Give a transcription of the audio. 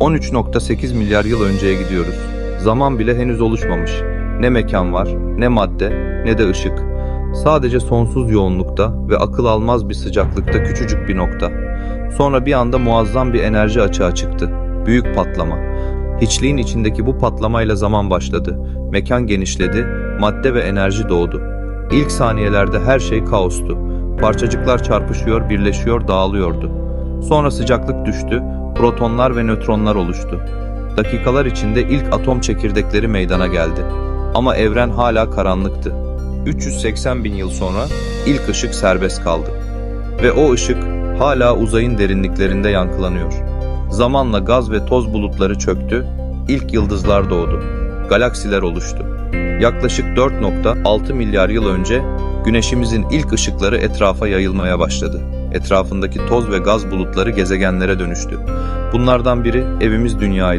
13.8 milyar yıl önceye gidiyoruz. Zaman bile henüz oluşmamış. Ne mekan var, ne madde, ne de ışık. Sadece sonsuz yoğunlukta ve akıl almaz bir sıcaklıkta küçücük bir nokta. Sonra bir anda muazzam bir enerji açığa çıktı. Büyük patlama. Hiçliğin içindeki bu patlamayla zaman başladı. Mekan genişledi, madde ve enerji doğdu. İlk saniyelerde her şey kaostu. Parçacıklar çarpışıyor, birleşiyor, dağılıyordu. Sonra sıcaklık düştü, protonlar ve nötronlar oluştu. Dakikalar içinde ilk atom çekirdekleri meydana geldi. Ama evren hala karanlıktı. 380 bin yıl sonra ilk ışık serbest kaldı. Ve o ışık hala uzayın derinliklerinde yankılanıyor. Zamanla gaz ve toz bulutları çöktü, ilk yıldızlar doğdu. Galaksiler oluştu. Yaklaşık 4.6 milyar yıl önce Güneşimizin ilk ışıkları etrafa yayılmaya başladı. Etrafındaki toz ve gaz bulutları gezegenlere dönüştü. Bunlardan biri evimiz dünyaydı.